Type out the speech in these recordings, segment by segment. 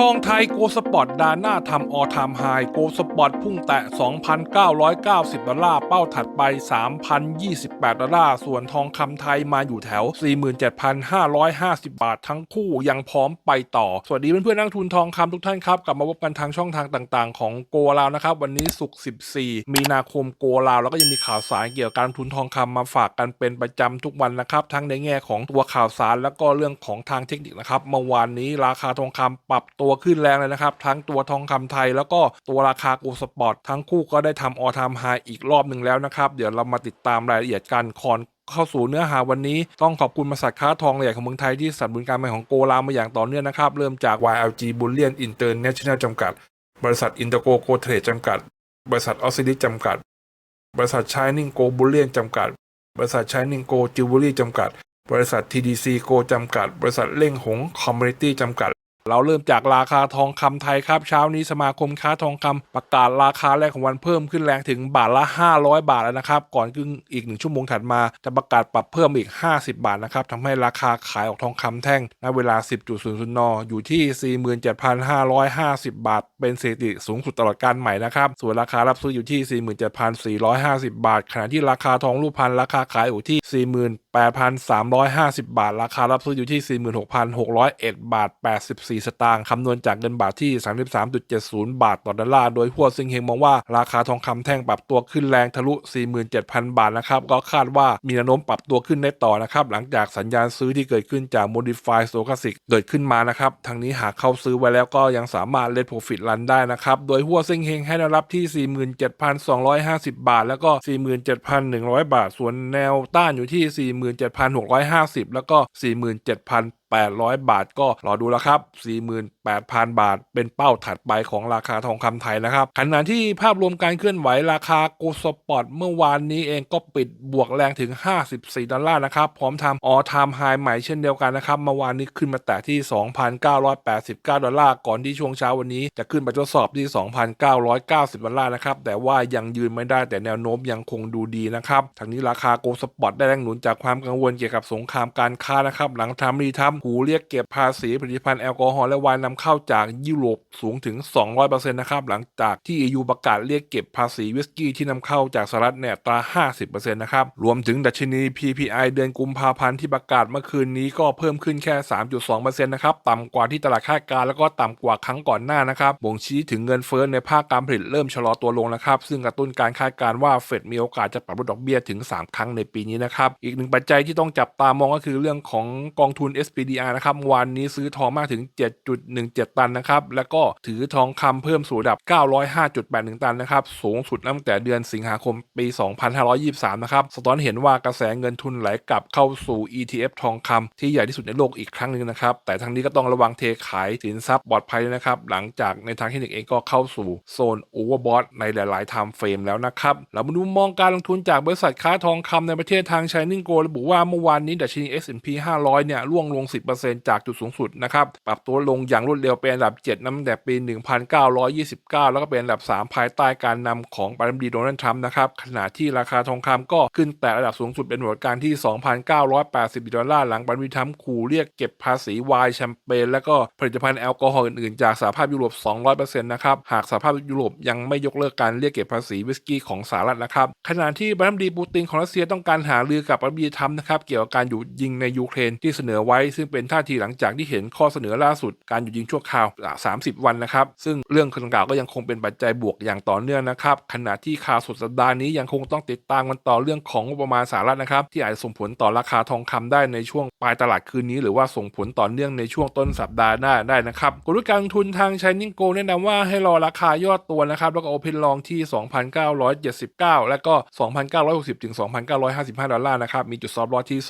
ทองไทยโกสปอร์ตดาหน้าทำออทามไฮโกสปอร์ตพุ่งแตะ 2,990 ดอลลาร์ เป้าถัดไป 3,028 ดอลลาร์ ส่วนทองคำไทยมาอยู่แถว 47,550 บาททั้งคู่ยังพร้อมไปต่อ สวัสดีเพื่อนๆนักทุนทองคำทุกท่านครับ กลับมาพบกันทางช่องทางต่างๆ ของโกลาวนะครับ วันนี้ศุกร์14 มีนาคมโกลาว แล้วก็ยังมีข่าวสารเกี่ยวกับการทุนทองคำมาฝากกันเป็นประจำทุกวันนะครับทั้งในแง่ของตัวข่าวสารแล้วก็เรื่องของทางเทคนิคนะครับเมื่อวานนี้ราคาทองคำปรับตัวัวขึ้นแรงเลยนะครับ ทั้งตัวทองคำไทย แล้วก็ตัวราคาโกลสปอร์ตทั้งคู่ก็ได้ทำออทามไฮอีกรอบหนึ่งแล้วนะครับ เดี๋ยวเรามาติดตามรายละเอียดกันคอนเข้าสู่เนื้อหาวันนี้ต้องขอบคุณบริษัทค้าทองใหญ่ของเมืองไทยที่สนับสนุนการใหม่ของโกลามาอย่างต่อเนื่องนะครับ เริ่มจาก YLG Bullion International จำกัด บริษัทอินเตอร์โกโกเทรดจำกัด บริษัทออสซิลิจำกัด บริษัทชายนิ่งโกบูลเลียนจำกัด บริษัทชายนิ่งโกจิวเวลรี่จำกัด บริษัท TDC โกจำกัด บริษัทเล่งหงคอมมูนิตี้จำกัด เราเริ่มจากราคาทองคำไทยครับ เช้านี้สมาคมค้าทองคำประกาศราคาแรกของวันเพิ่มขึ้นแรงถึงบาทละ 500 บาทแล้วนะครับ ก่อนขึ้นอีกหนึ่งชั่วโมงถัดมา จะประกาศปรับเพิ่มอีก 50 บาทนะครับทำให้ราคาขายออกทองคำแท่งณเวลา 10.00นอยู่ที่ 47,550 บาท เป็นสถิติสูงสุดตลอดการใหม่นะครับ ส่วนราคารับซื้ออยู่ที่ 47,450 บาท ขณะที่ราคาทองรูปพรรณราคาขายอยู่ที่ 48,350 บาท ราคารับซื้ออยู่ที่ 46,601 บาท 84สตางค์คำนวณจากเงินบาทที่ 33.70 บาทต่อดอลลาร์ โดยหัวซิงเฮงมองว่าราคาทองคำแท่งปรับตัวขึ้นแรงทะลุ 47,000 บาทนะครับ ก็คาดว่ามีแนวโน้มปรับตัวขึ้นได้ต่อนะครับ หลังจากสัญญาณซื้อที่เกิดขึ้นจาก Modify Stochastic เกิดขึ้นมานะครับ ทางนี้หากเข้าซื้อไว้แล้วก็ยังสามารถเล่น Profit Run ได้นะครับ โดยหัวซิงเฮงให้แนวรับที่ 47,250 บาท แล้วก็ 47,100 บาท ส่วนแนวต้านอยู่ที่ 47,650 แล้วก็ 47,000 800 บาทก็รอดูแล้วครับ 8,000 บาท เป็นเป้าถัดไปของราคาทองคำไทยนะครับขณะที่ภาพรวมการเคลื่อนไหวราคาโกลสปอร์ตเมื่อวานนี้เองก็ปิดบวกแรงถึง 54 ดอลลาร์นะครับ พร้อมทำออทามไฮใหม่เช่นเดียวกันนะครับ เมื่อวานนี้ขึ้นมาแตะที่ 2,989 ดอลลาร์ ก่อนที่ช่วงเช้าวันนี้จะขึ้นไปทดสอบที่ 2,990 ดอลลาร์นะครับ แต่ว่ายังยืนไม่ได้แต่แนวโน้มยังคงดูดีนะครับทางนี้ราคาโกลสปอร์ตได้แรงหนุนจากความกังวลเกี่ยวกับสงครามการค้านะครับ หลังทำรีทำหูเรียกเก็บภาษีผลิตภัณฑ์แอลกอฮอล์และไวน์นำเข้าจากยุโรปสูงถึง 200%นะครับหลังจากที่ EU ประกาศเรียกเก็บภาษีวิสกี้ที่นำเข้าจากสหรัฐเนี่ยตรา 50%นะครับรวมถึงดัชนี PPI เดือนกุมภาพันธ์ที่ประกาศเมื่อคืนนี้ก็เพิ่มขึ้นแค่ 3.2%นะครับต่ำกว่าที่ตลาดคาดการณ์แล้วก็ต่ำกว่าครั้งก่อนหน้านะครับบ่งชี้ถึงเงินเฟ้อในภาคการผลิตเริ่มชะลอตัวลงนะครับซึ่งกระตุ้นการคาดการณ์ว่าเฟดมีโอกาสจะปรับลดดอกเบี้ยถึง 3 ครั้งในปีนี้นะครับอีกหนึ่งปัจจัยที่ต้องจับตามองก็คือเรื่องของกองทุน SPDR นะครับวันนี้ซื้อทองมากถึง7.17 ตันนะครับ แล้วก็ถือทองคำเพิ่มสู่ระดับ 905.81 ตันนะครับ สูงสุดตั้งแต่เดือนสิงหาคมปี 2523 นะครับสะท้อนเห็นว่ากระแสเงินทุนไหลกลับเข้าสู่ ETF ทองคำที่ใหญ่ที่สุดในโลกอีกครั้งหนึ่งนะครับ แต่ทั้งนี้ก็ต้องระวังเทขายสินทรัพย์ปลอดภัยด้วยนะครับ หลังจากในทางเทคนิคเองก็เข้าสู่โซนโอเวอร์บอทในหลายๆไทม์เฟรมแล้วนะครับ เรามาดูมองการลงทุนจากบริษัทค้าทองคำในประเทศทาง Shining Gold ระบุว่าเมื่อวานนี้ดัชนี S&P 500 เนี่ยร่วงลง 10%จากจุดสูงสุดนะครับ ปรับตัวลงอย่างรวดเร็วเป็นอันดับ 7น้ำแต่ปี 1929 แล้วก็เป็นอันดับ 3 ภายใต้การนำของประธานาธิบดีโดนัลด์ทรัมป์นะครับขณะที่ราคาทองคำก็ขึ้นแต่ระดับสูงสุดเป็นหน่วการที่ 2,980ดอลลาร์หลังประธานาธิบดีทรัมป์ขู่เรียกเก็บภาษีไวน์แชมเปญและก็ผลิตภัณฑ์แอลกอฮอล์อื่นๆ จากสหภาพยุโรป 200%นะครับหากสหภาพยุโรปยังไม่ยกเลิกการเรียกเก็บภาษีวิสกี้ของสหรัฐนะครับขณะที่ประธานาธิบดีปูตินของรัสเซียต้องการหารือกับประธานาธิบดีทรัมป์นะครับเกี่ยวกับการหยุดยิงในยูเครนที่เสนอไว้ ซึ่งเป็นท่าทีหลังจากที่เห็นข้อเสนอล่าสุดการหยุดยิงชั่วคราว 30 วันนะครับ ซึ่งเรื่องดังกล่าวก็ยังคงเป็นปัจจัยบวกอย่างต่อเนื่องนะครับขณะที่ข่าวสุดสัปดาห์นี้ยังคงต้องติดตามกันต่อเรื่องของงบประมาณสหรัฐนะครับที่อาจจะส่งผลต่อราคาทองคำได้ในช่วงปลายตลาดคืนนี้ หรือว่าส่งผลต่อเนื่องในช่วงต้นสัปดาห์หน้าได้นะครับกลยุทธ์การลงทุนทางช i นิ่งโกแนะนำว่าให้รอราคายอดตัวนะครับแล้วก็โอเพนลองที่ 2,979 แล้วก็ 2,960ถึง2,955 ดอลลาร์นะครับมีจุดซอฟลอที่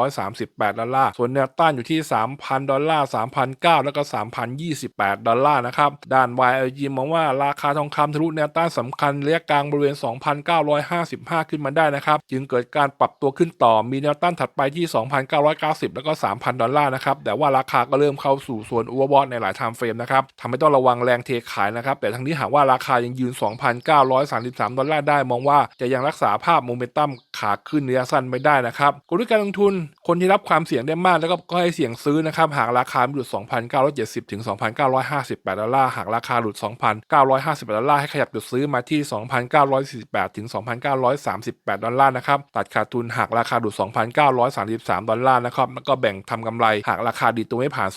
2,938 ดอลลาร์ส่วนแนวต้านอยู่ที่ 3,000 ดอลลาร์3,009แล้วก็3,028 ดอลลาร์นะครับ ด้าน YLG มองว่าราคาทองคำทะลุแนวต้านสำคัญระยะกลางบริเวณ 2,955 ขึ้นมาได้นะครับ จึงเกิดการปรับตัวขึ้นต่อ มีแนวต้านถัดไปที่ 2,990 แล้วก็ 3,000 ดอลลาร์นะครับ แต่ว่าราคาก็เริ่มเข้าสู่ส่วนอวบอทในหลายไทม์เฟรมนะครับทำให้ต้องระวังแรงเทขายนะครับ แต่ทั้งนี้หากว่าราคายังยืน 2,933 ดอลลาร์ได้ มองว่าจะยังรักษาภาพโมเมนตัม ขาขึ้นระยะสั้นไม่ได้นะครับกลยุทธ์การลงทุนคนที่รับความเสี่ยงได้มากแล้วก็ก็ให้เสี่ยงซื้อนะครับหากราคาหลุด 2,970 ถึง 2,958 ดอลลาร์หากราคาหลุด 2,950 ดอลลาร์ให้ขยับจุดซื้อมาที่ 2,948 ถึง 2,938 ดอลลาร์นะครับตัดขาดทุนหากราคาหลุด 2,933 ดอลลาร์นะครับแล้วก็แบ่งทำกำไรหากราคาดีตัวไม่ผ่าน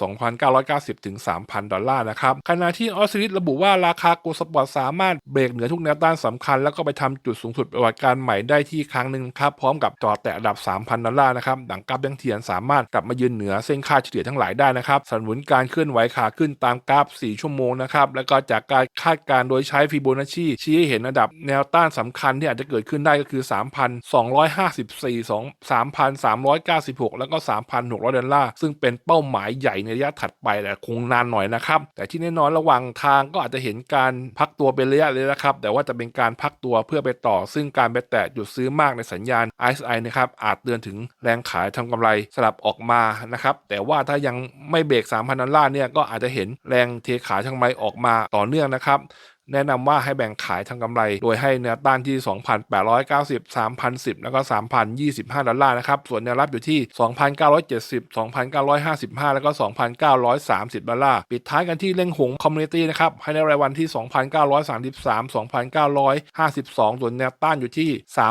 2,990 ถึง 3,000 ดอลลาร์นะครับขณะที่ออสซิลิสระบุว่าราคาโกลสปอร์ตสามารถเบรกเหนือทุกแนวต้านสำคัญ แล้วก็ไปทำจุดสูงสุดประวัติการใหม่ได้ที่ครั้งหนึ่งครับพร้อมกับจอแตะระดับ 3,000 ดอลลาร์นะครับดังกราฟยังเทียนสามารถกลับมายืนเหนือเส้นค่าเฉลี่ยทั้งหลายได้นะครับสนับสนุนการเคลื่อนไหวขาขึ้นตามกราฟ 4 ชั่วโมงนะครับแล้วก็จากการคาดการณ์โดยใช้ฟิโบนัชชีชี้ให้เห็นระดับแนวต้านสำคัญที่อาจจะเกิดขึ้นได้ก็คือ 3,254 2 3,396 แล้วก็ 3,600 ดอลลาร์ซึ่งเป็นเป้าหมายใหญ่ในระยะถัดไปแต่คงนานหน่อยนะครับแต่ที่แน่นอนระหว่างทางก็อาจจะเห็นการพักตัวเป็นระยะเลยนะครับแต่ว่าจะเป็นการพักตัวเพื่อไปต่อ ซึ่งการไปแตะจุดซื้อมากในสัญญญาณ RSI นะครับอาจเตือนถึงแรงขายทำกำไรสลับออกมานะครับแต่ว่าถ้ายังไม่เบรก3,000ดอลลาร์เนี่ยก็อาจจะเห็นแรงเทขายทางกำไรออกมาต่อเนื่องนะครับ แนะนำว่าให้แบ่งขายทางกำไร โดยให้แนวต้านที่ 2,890 3,010 แล้วก็ 3,025 ดอลลาร์นะครับ ส่วนแนวรับอยู่ที่ 2,970 2,955 แล้วก็ 2,930 ดอลลาร์ ปิดท้ายกันที่เล่งหงคอมมูนิตี้นะครับ ให้ในรายวันที่ 2,933 2,952 ส่วนแนวต้านอยู่ที่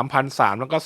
3,003 แล้วก็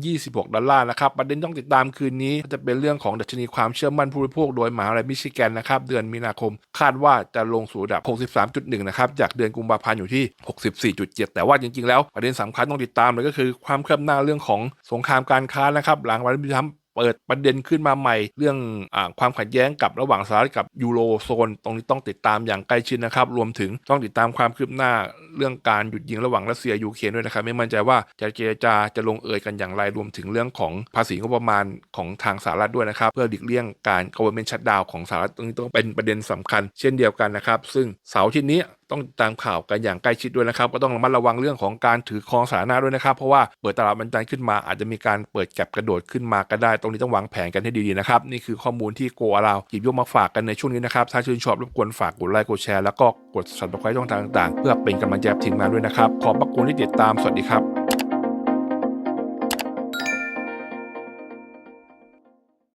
3,026 ดอลลาร์นะครับ ประเด็นต้องติดตามคืนนี้ จะเป็นเรื่องของดัชนีความเชื่อมั่นผู้บริโภคโดยมหาวิทยาลัยมิชิแกนนะครับ เดือนมีนาคม คาดว่าจะลงสู่ระดับ 63.1 นะครับ จากเดือนกุมภาพันธ์อยู่ที่ 64.7 แต่ว่าจริงๆ แล้วประเด็นสำคัญต้องติดตามเลยก็คือความคืบหน้าเรื่องของสงครามการค้านะครับหลังวันที่ทำเปิดประเด็นขึ้นมาใหม่ เรื่องอความขัดแย้งกับระหว่างสหรัฐกับยูโรโซน ตรงนี้ต้องติดตามอย่างใกล้ชิดนะครับ รวมถึงต้องติดตามความคืบหน้าเรื่องการหยุดยิงระหว่างรัสเซียยูเครนด้วยนะครับ ไม่มั่นใจว่าจะเจรจาจะลงเอยกันอย่างไร รวมถึงเรื่องของภาษีงบประมาณของทางสหรัฐด้วยนะครับ เพื่อหลีกเลี่ยงการ government shutdown ของสหรัฐตรงนี้ต้องเป็นประเด็นสำคัญ เช่นเดียวกันนะครับ ซึ่งเสาร์ที่นี้ ต้องตามข่าวกันอย่างใกล้ชิดด้วยนะครับ ก็ต้องระมัดระวังเรื่องของการถือครองสาธารณะด้วยนะครับ เพราะว่าเปิดตลาดบรรจันขึ้นมา อาจจะมีการเปิดแก็บกระโดดขึ้นมาก็ได้ ตรงนี้ต้องวางแผนกันให้ดีๆนะครับ นี่คือข้อมูลที่โกอาลาวหยิบยกมาฝากกันในช่วงนี้นะครับ ถ้าชื่นชอบรบกวนฝากกดไลค์กดแชร์แล้วก็กดสับสไครต์ช่องทางต่างๆ เพื่อเป็นกำลังใจทีมงานด้วยนะครับ ขอบพระคุณที่ติดตาม สวัสดีครับ